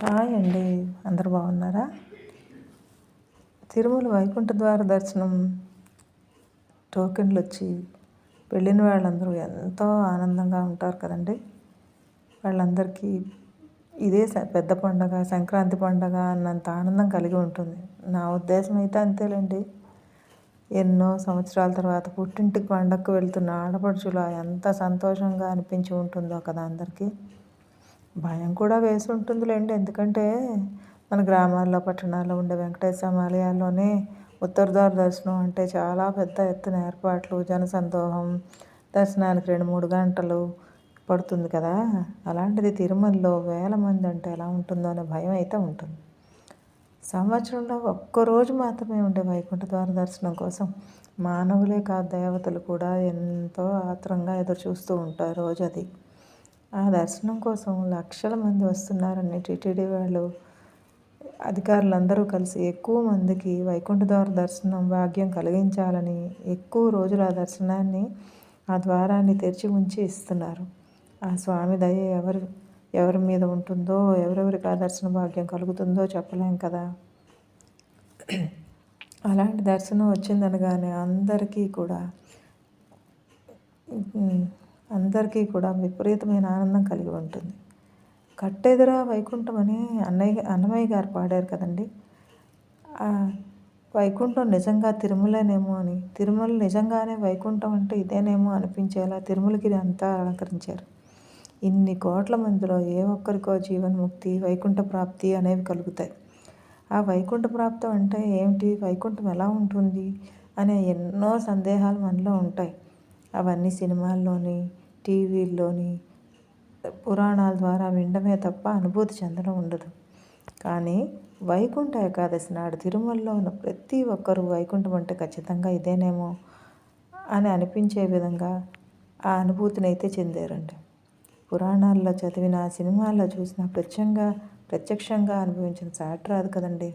Hi అండి. అందరు బాగున్నారా? తిరుమల వైకుంఠ ద్వార దర్శనం టోకెన్లు వచ్చి వెళ్ళిన వాళ్ళందరూ ఎంతో ఆనందంగా ఉంటారు కదండి. వాళ్ళందరికీ ఇదే పెద్ద పండగ సంక్రాంతి పండగ అన్నంత ఆనందం కలిగి ఉంటుంది. నా ఉద్దేశం అయితే అంతేలేండి. ఎన్నో సంవత్సరాల తర్వాత పుట్టింటికి పండగకు వెళ్తున్న ఆడపడుచులో ఎంత సంతోషంగా అనిపించి ఉంటుందో కదా అందరికీ. భయం కూడా వేసి ఉంటుందిలేండి. ఎందుకంటే మన గ్రామాల్లో పట్టణాల్లో ఉండే వెంకటేశ్వర ఆలయాల్లోనే ఉత్తరద్వార దర్శనం అంటే చాలా పెద్ద ఎత్తున ఏర్పాట్లు జనసందోహం దర్శనానికి రెండు మూడు గంటలు పడుతుంది కదా. అలాంటిది తిరుమలలో వేల మంది అంటే ఎలా ఉంటుందో అనే భయం అయితే ఉంటుంది. సంవత్సరంలో ఒక్కరోజు మాత్రమే ఉండే వైకుంఠ ద్వార దర్శనం కోసం మానవులే కాదు దేవతలు కూడా ఎంతో ఆత్రంగా ఎదురు చూస్తూ ఉంటారు రోజు అది. ఆ దర్శనం కోసం లక్షల మంది వస్తున్నారని టీటీడీ వాళ్ళు అధికారులందరూ కలిసి ఎక్కువ మందికి వైకుంఠ ద్వార దర్శనం భాగ్యం కలిగించాలని ఎక్కువ రోజులు ఆ దర్శనాన్ని ఆ ద్వారాన్ని తెరిచి ఉంచి ఇస్తున్నారు. ఆ స్వామి దయ ఎవరి ఎవరి మీద ఉంటుందో ఎవరెవరికి ఆ దర్శన భాగ్యం కలుగుతుందో చెప్పలేం కదా. అలాంటి దర్శనం వచ్చిందనగానే అందరికీ కూడా అందరికీ కూడా విపరీతమైన ఆనందం కలిగి ఉంటుంది. కట్టెదురా వైకుంఠం అని అన్నయ్య అన్నమయ్య గారు పాడారు కదండి. వైకుంఠం నిజంగా తిరుమలనేమో అని తిరుమల నిజంగానే వైకుంఠం అంటే ఇదేనేమో అనిపించేలా తిరుమలగిరి అంతా అలంకరించారు. ఇన్ని కోట్ల మందిలో ఏ ఒక్కరికో జీవన్ముక్తి వైకుంఠ ప్రాప్తి అనేవి కలుగుతాయి. ఆ వైకుంఠ ప్రాప్తం అంటే ఏమిటి? వైకుంఠం ఎలా ఉంటుంది? అనే ఎన్నో సందేహాలు మనలో ఉంటాయి. అవన్నీ సినిమాల్లోని టీవీల్లోని పురాణాల ద్వారా వినడమే తప్ప అనుభూతి చెందడం ఉండదు. కానీ వైకుంఠ ఏకాదశి నాడు తిరుమలలో ఉన్న ప్రతి ఒక్కరూ వైకుంఠం అంటే ఖచ్చితంగా ఇదేనేమో అని అనిపించే విధంగా ఆ అనుభూతిని అయితే చెందారండి పురాణాల్లో చదివిన సినిమాల్లో చూసిన ప్రత్యంగా ప్రత్యక్షంగా అనుభవించిన సాటి రాదు కదండి.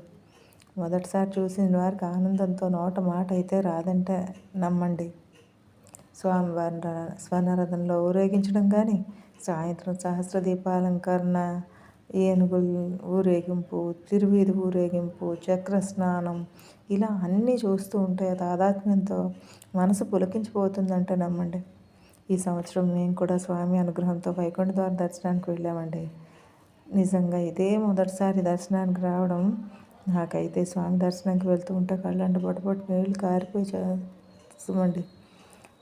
మొదటిసారి చూసిన వారికి ఆనందంతో నోట మాట అయితే రాదంటే నమ్మండి. స్వామివారి స్వర్ణరథంలో ఊరేగించడం కానీ సాయంత్రం సహస్ర దీపాలంకరణ ఏనుగులు ఊరేగింపు తిరువీధి ఊరేగింపు చక్ర స్నానం ఇలా అన్నీ చూస్తూ ఉంటే తాదాత్మ్యంతో మనసు పులకించిపోతుందంటే నమ్మండి. ఈ సంవత్సరం మేము కూడా స్వామి అనుగ్రహంతో వైకుంఠ ద్వార దర్శనానికి వెళ్ళామండి. నిజంగా ఇదే మొదటిసారి దర్శనానికి రావడం నాకైతే స్వామి దర్శనానికి వెళ్తూ ఉంటే కళ్ళంట పొట్టపొట్టు నీళ్ళు కారిపోయి చూమండి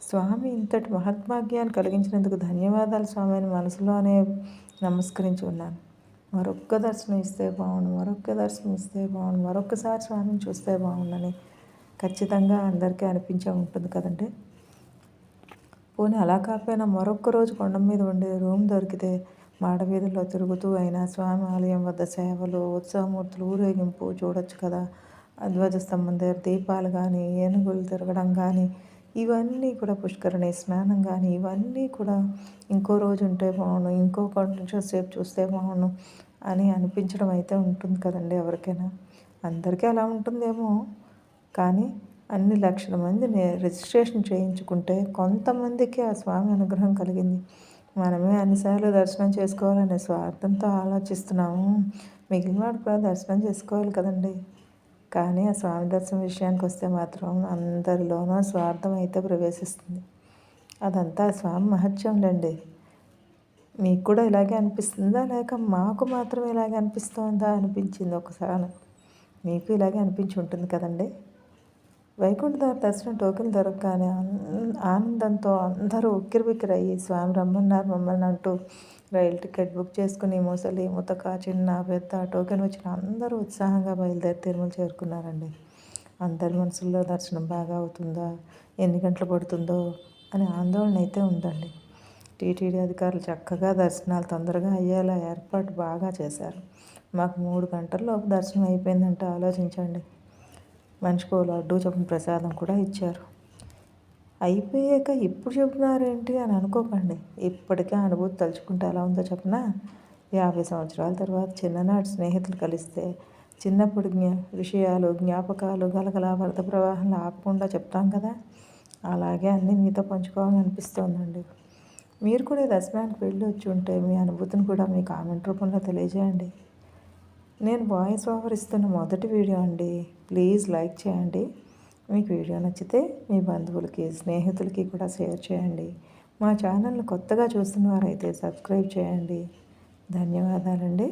స్వామి ఇంతటి మహాత్మాజ్ఞాన్ని కలిగించినందుకు ధన్యవాదాలు స్వామి అని మనసులోనే నమస్కరించి ఉన్నాను. మరొక్క దర్శనం ఇస్తే బాగుండు మరొక్క దర్శనం ఇస్తే బాగుండు మరొక్కసారి స్వామిని చూస్తే బాగుండని ఖచ్చితంగా అందరికీ అనిపించే ఉంటుంది కదండి. పోనీ అలా కాకపోయినా మరొక్క రోజు కొండ మీద ఉండే రూమ్ దొరికితే మాడవీధుల్లో తిరుగుతూ అయినా స్వామి ఆలయం వద్ద సేవలు ఉత్సవమూర్తులు ఊరేగింపు చూడొచ్చు కదా. ధ్వజస్తంభం దగ్గర దీపాలు కానీ ఏనుగులు తిరగడం కానీ ఇవన్నీ కూడా పుష్కరణి. స్నానం కానీ ఇవన్నీ కూడా ఇంకో రోజు ఉంటే బాగుండు ఇంకో కొంచెం సేపు చూస్తే బాగుండు అని అనిపించడం అయితే ఉంటుంది కదండి ఎవరికైనా. అందరికీ అలా ఉంటుందేమో కానీ అన్ని లక్షల మంది రిజిస్ట్రేషన్ చేయించుకుంటే కొంతమందికి ఆ స్వామి అనుగ్రహం కలిగింది. మనమే అన్నిసార్లు దర్శనం చేసుకోవాలనే స్వార్థంతో ఆలోచిస్తున్నాము. మిగిలిన వాడు కూడా దర్శనం చేసుకోవాలి కదండి. కానీ ఆ స్వామి దర్శనం విషయానికి వస్తే మాత్రం అందరిలోనూ స్వార్థం అయితే ప్రవేశిస్తుంది. అదంతా స్వామి మహత్యంలేండి. మీకు కూడా ఇలాగే అనిపిస్తుందా? లేక మాకు మాత్రం ఇలాగే అనిపిస్తుందా? అనిపించింది ఒకసారి. మీకు ఇలాగే అనిపించి ఉంటుంది కదండి? వైకుంఠ దర్శనం టోకెన్ దొరకగానే ఆనందంతో అందరూ ఉక్కిరిబిక్కిరయ్యి స్వామి రమ్మన్నారు మమ్మల్ని అంటూ రైలు టికెట్ బుక్ చేసుకుని ముసలి ముతక చిన్న పెద్ద టోకెన్ వచ్చిన అందరూ ఉత్సాహంగా బయలుదేరి తిరుమల చేరుకున్నారండి. అందరి మనసుల్లో దర్శనం బాగా అవుతుందా ఎన్ని గంటలు పడుతుందో అని ఆందోళన అయితే ఉందండి. టీటీడీ అధికారులు చక్కగా దర్శనాలు తొందరగా అయ్యేలా ఏర్పాటు బాగా చేశారు. మాకు మూడు గంటల్లోపు దర్శనం అయిపోయిందంటే ఆలోచించండి. మనిషికో లడ్డు చెప్పిన ప్రసాదం కూడా ఇచ్చారు. అయిపోయాక ఇప్పుడు చెబుతున్నారేంటి అని అనుకోకండి. ఇప్పటికే అనుభూతి తలుచుకుంటే ఎలా ఉందో చెప్పిన? యాభై సంవత్సరాల తర్వాత చిన్ననాటి స్నేహితులు కలిస్తే చిన్నప్పుడు జ్ఞా విషయాలు జ్ఞాపకాలు గలగల వరద ప్రవాహం ఆపకుండా చెప్తాం కదా? అలాగే అన్నీ మీతో పంచుకోవాలని అనిపిస్తోందండి. మీరు కూడా దర్శనానికి వెళ్ళి వచ్చి ఉంటే మీ అనుభూతిని కూడా మీ కామెంట్ రూపంలో తెలియజేయండి. నేను వాయిస్ ఓవర్ ఇస్తున్న మొదటి వీడియో అండి. ప్లీజ్ లైక్ చేయండి. మీకు వీడియో నచ్చితే మీ బంధువులకి స్నేహితులకి కూడా షేర్ చేయండి. మా ఛానల్ని కొత్తగా చూస్తున్న వారైతే సబ్స్క్రైబ్ చేయండి. ధన్యవాదాలండి.